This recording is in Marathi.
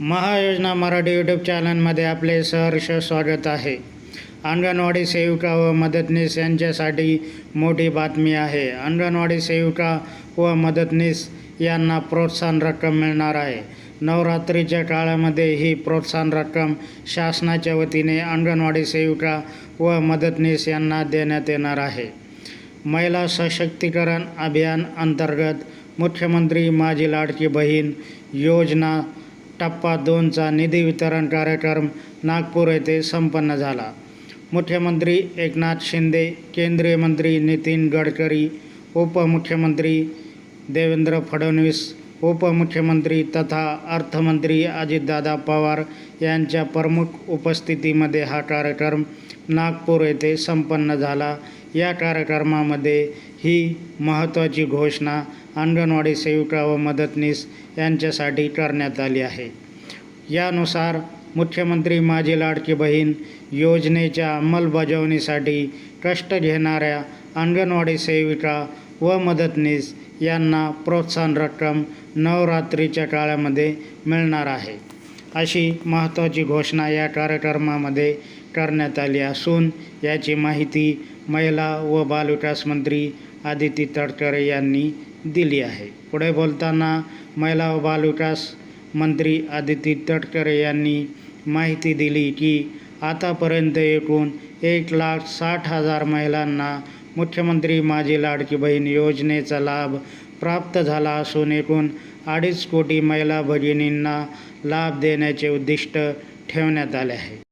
महायोजना मराठी यूट्यूब चॅनलमध्ये आपले सहर्ष स्वागत आहे. अंगणवाडी सेविका व मदतनीस यांच्यासाठी मोठी बातमी आहे. अंगणवाडी सेविका व मदतनीस यांना प्रोत्साहन रक्कम मिळणार आहे. नवरात्रीच्या काळामध्ये ही प्रोत्साहन रक्कम शासनाच्या वतीने अंगणवाडी सेविका व मदतनीस यांना देण्यात येणार आहे. महिला सशक्तीकरण अभियान अंतर्गत मुख्यमंत्री माझी लाडकी बहीण योजना टप्पा दोनचा निधी वितरण कार्यक्रम नागपूर येथे संपन्न झाला. मुख्यमंत्री एकनाथ शिंदे केंद्रीय मंत्री नितीन गडकरी उपमुख्यमंत्री देवेंद्र फडणवीस उपमुख्यमंत्री तथा अर्थमंत्री अजितदादा पवार यांच्या प्रमुख उपस्थितीमध्ये हा कार्यक्रम नागपूर येथे संपन्न झाला. या कार्यक्रमामध्ये ही महत्त्वाची घोषणा अंगणवाडी सेविका व मदतनीस यांच्यासाठी करण्यात आली आहे. यानुसार मुख्यमंत्री माझी लाडकी बहीण योजनेच्या अंमलबजावणीसाठी कष्ट घेणाऱ्या अंगणवाडी सेविका व मदतनीस यांना प्रोत्साहन रक्कम नवरात्रीच्या काळामध्ये मिळणार आहे. अशी महत्त्वाची घोषणा या कार्यक्रमामध्ये करण्यात आली असून याची माहिती महिला व बालविकास मंत्री आदिती तटकरे यांनी दिली आहे. पुढे बोलताना महिला व बालविकास मंत्री आदिती तटकरे यांनी माहिती दिली की आतापर्यंत एकूण एक लाख साठ हजार महिलांना मुख्यमंत्री माझी लाडकी बहीण योजनेचा लाभ प्राप्त झाला असून एकूण अडीच कोटी महिला भगिनींना लाभ देण्याचे उद्दिष्ट ठेवण्यात आले आहे.